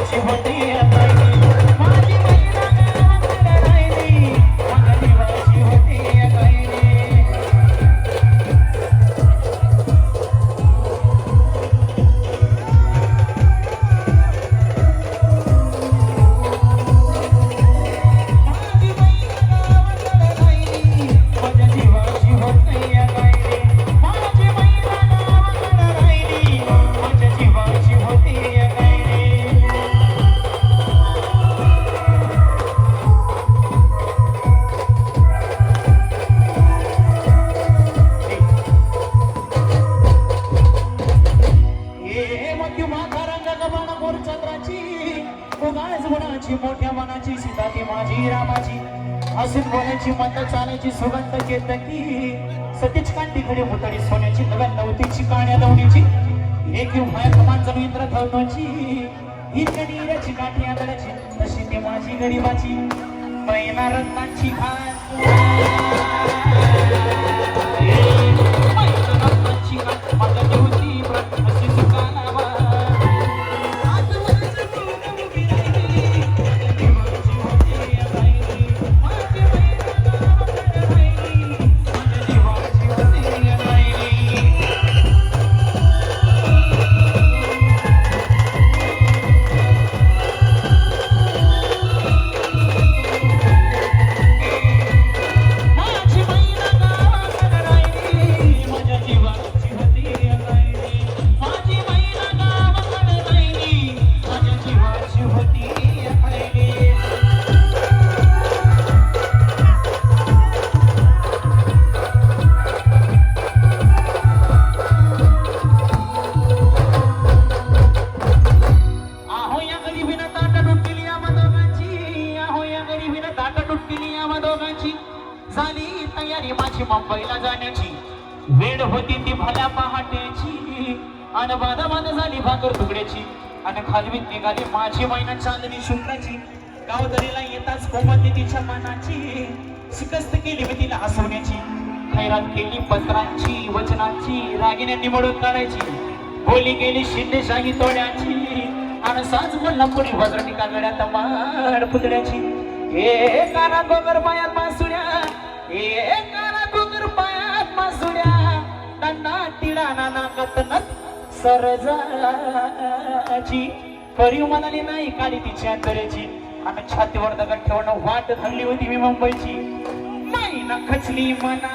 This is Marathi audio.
হতে माझी रामाची असून बोलायची मत चालायची सुगंध चेतकी. सतीच कांती घडी मुतडी सोन्याची नव्या नवतीची काण्या दवडीची एक माया कमांचं इंद्र धवनाची. ही नीराची काठी आदळाची तशी ती माझी गरीबाची. मैना रत्नाची खान दोघांची. झाली तयारी माझी मुंबईला जाण्याची. वेळ होती ती भल्या पहाटेची. आणि बाधा झाली भाकर तुकड्याची. आणि खालवीत निघाली माझी मैना चांदणी शुक्राची. गावदरीला येताच कोमती तिच्या मनाची शिकस्त केली मी तिला हसवण्याची. खैरात केली पत्रांची वचनांची रागिण्यांनी निवडून काढायची. बोली गेली शिंदेशाही तोड्याची. आणि साज म्हणला पुढे वज्रणी गड्यात माड पुतळ्याची ए काना गोगर पायात मासुड्या ए काना गोगर पायात मासुड्या. त्यांना तिडा नाकात नत सरजाची. करीव म्हणाली नाही काढी तिची अंतरेची आणि छातीवर दगड ठेवणं वाट धरली होती मी मुंबईची. नाही ना खचली मना